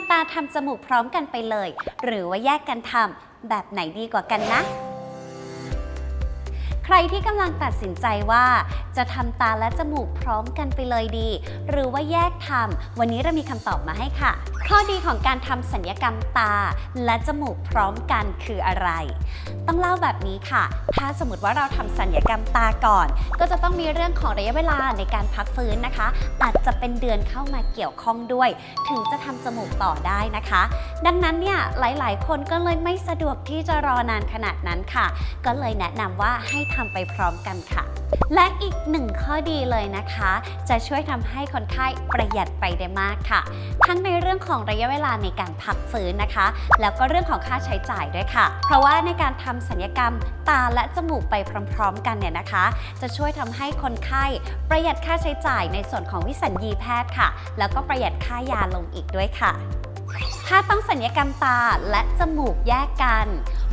ำตาทำจมูกพร้อมกันไปเลย หรือว่าแยกกันทำแบบไหนดีกว่ากันนะ ใครที่กำลังตัดสินใจว่าจะทำตาและจมูกพร้อมกันไปเลยดี หรือว่าแยกทำวันนี้เรามีคำตอบมาให้ค่ะ ข้อดีของการทำสัญญกรรมตาและจมูกพร้อมกันคืออะไร ต้องเล่าแบบนี้ค่ะ ถ้าสมมติว่าเราทำสัญญกรรมตาก่อน ก็จะต้องมีเรื่องของระยะเวลาในการพักฟื้นนะคะ อาจจะเป็นเดือนเข้ามาเกี่ยวข้องด้วย ถึงจะทำจมูกต่อได้นะคะ ดังนั้นเนี่ยหลาย ๆ คนก็เลยไม่สะดวกที่จะรอนานขนาดนั้นค่ะ ก็เลยแนะนำว่าให้ทำไปพร้อมกันค่ะ และอีกหนึ่งข้อดีเลยนะคะ จะช่วยทำให้คนไข้ประหยัดไปได้มากค่ะ ทั้งในเรื่องของระยะเวลาในการพักฟื้นนะคะ แล้วก็เรื่องของค่าใช้จ่ายด้วยค่ะ เพราะว่าในการทำศัลยกรรมตาและจมูกไปพร้อม ๆ กันเนี่ยนะคะ จะช่วยทำให้คนไข้ประหยัดค่าใช้จ่ายในส่วนของวิสัญญีแพทย์ค่ะ แล้วก็ประหยัดค่ายาลงอีกด้วยค่ะ ถ้าต้องสัญญกรรมตาและจมูกแยกกัน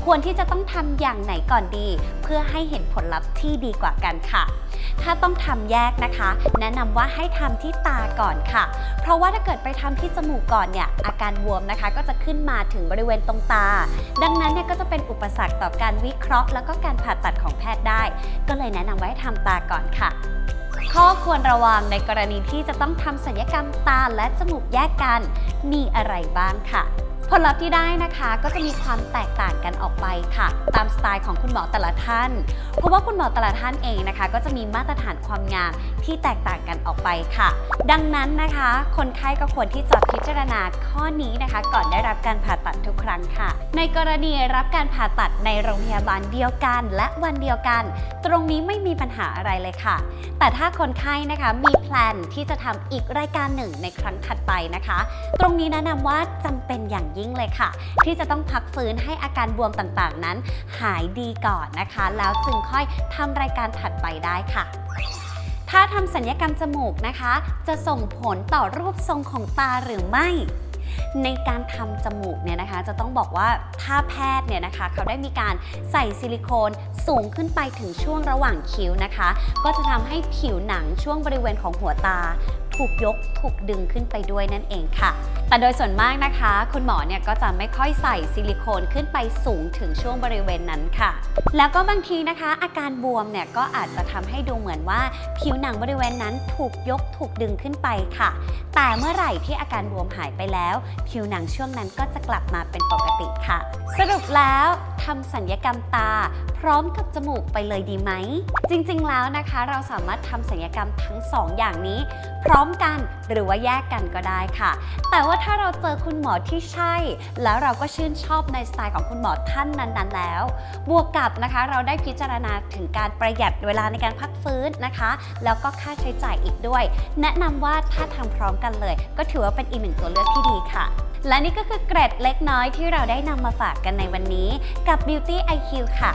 ควรที่จะต้องทำอย่างไหนก่อนดี เพื่อให้เห็นผลลัพธ์ที่ดีกว่ากันค่ะ ถ้าต้องทำแยกนะคะ แนะนำว่าให้ทำที่ตาก่อนค่ะ เพราะว่าถ้าเกิดไปทำที่จมูกก่อนเนี่ยอาการบวมนะคะ ก็จะขึ้นมาถึงบริเวณตรงตา ดังนั้นเนี่ยก็จะเป็นอุปสรรคต่อการวิเคราะห์ แล้วก็การผ่าตัดของแพทย์ได้ ก็เลยแนะนำว่าให้ทำตาก่อนค่ะ ข้อควรระวังในกรณีที่จะต้องทำศัลยกรรมตาและจมูกแยกกัน มีอะไรบ้างค่ะ ผลลัพธ์ที่ได้นะคะก็จะมีความแตกต่างกันออกไปค่ะ ตามสไตล์ของคุณหมอแต่ละท่าน เพราะว่าคุณหมอแต่ละท่านเองนะคะ ก็จะมีมาตรฐานความงามที่แตกต่างกันออกไปค่ะ ดังนั้นนะคะ คนไข้ก็ควรที่จะพิจารณาข้อนี้นะคะ ก่อนได้รับการผ่าตัดทุกครั้งค่ะ ในกรณีรับการผ่าตัดในโรงพยาบาลเดียวกัน และวันเดียวกัน ตรงนี้ไม่มีปัญหาอะไรเลยค่ะ แต่ถ้าคนไข้นะคะมีแพลนที่จะทำอีกรายการหนึ่งในครั้งถัดไปนะคะ ตรงนี้แนะนำว่าจำเป็นอย่างยิ่งเลยค่ะ ที่จะต้องพักฟื้นให้อาการบวมต่างๆนั้น หายดีก่อนนะคะ แล้วจึงค่อยทำรายการถัดไปได้ค่ะถ้าทำสัญญกรรมจมูกนะคะ จะส่งผลต่อรูปทรงของตาหรือไม่ ในการทำจมูกเนี่ยนะคะ จะต้องบอกว่าถ้าแพทย์เนี่ยนะคะ เขาได้มีการใส่ซิลิโคนสูงขึ้นไปถึงช่วงระหว่างคิ้วนะคะ ก็จะทำให้ผิวหนังช่วงบริเวณของหัวตา ถูกยกถูกดึงขึ้นไปด้วยนั่นเองค่ะ แต่โดยส่วนมากนะคะ คุณหมอเนี่ยก็จะไม่ค่อยใส่ซิลิโคนขึ้นไปสูงถึงช่วงบริเวณนั้นค่ะ แล้วก็บางทีนะคะ อาการบวมเนี่ยก็อาจจะทำให้ดูเหมือนว่า ผิวหนังบริเวณนั้นถูกยกถูกดึงขึ้นไปค่ะ แต่เมื่อไหร่ที่อาการบวมหายไปแล้ว ผิวหนังช่วงนั้นก็จะกลับมาเป็นปกติค่ะ สรุปแล้วทำสัญญกรรมตาพร้อมกับจมูกไปเลยดีไหม จริงๆแล้วนะคะเราสามารถทำสัญญกรรมทั้งสองอย่างนี้ พร้อมกันหรือว่าแยกกันก็ได้ค่ะ แต่ว่าถ้าเราเจอคุณหมอที่ใช่ แล้วเราก็ชื่นชอบในสไตล์ของคุณหมอท่านนั้นๆ แล้ว บวกกับนะคะเราได้พิจารณาถึงการประหยัดเวลาในการพักฟื้นนะคะ แล้วก็ค่าใช้จ่ายอีกด้วย แนะนำว่าถ้าทำพร้อมกันเลย ก็ถือว่าเป็นอีกหนึ่งตัวเลือกที่ดีค่ะและนี่ก็คือเกร็ดเล็กน้อยที่เราได้นำมาฝากกันในวันนี้ กับ Beauty IQ ค่ะ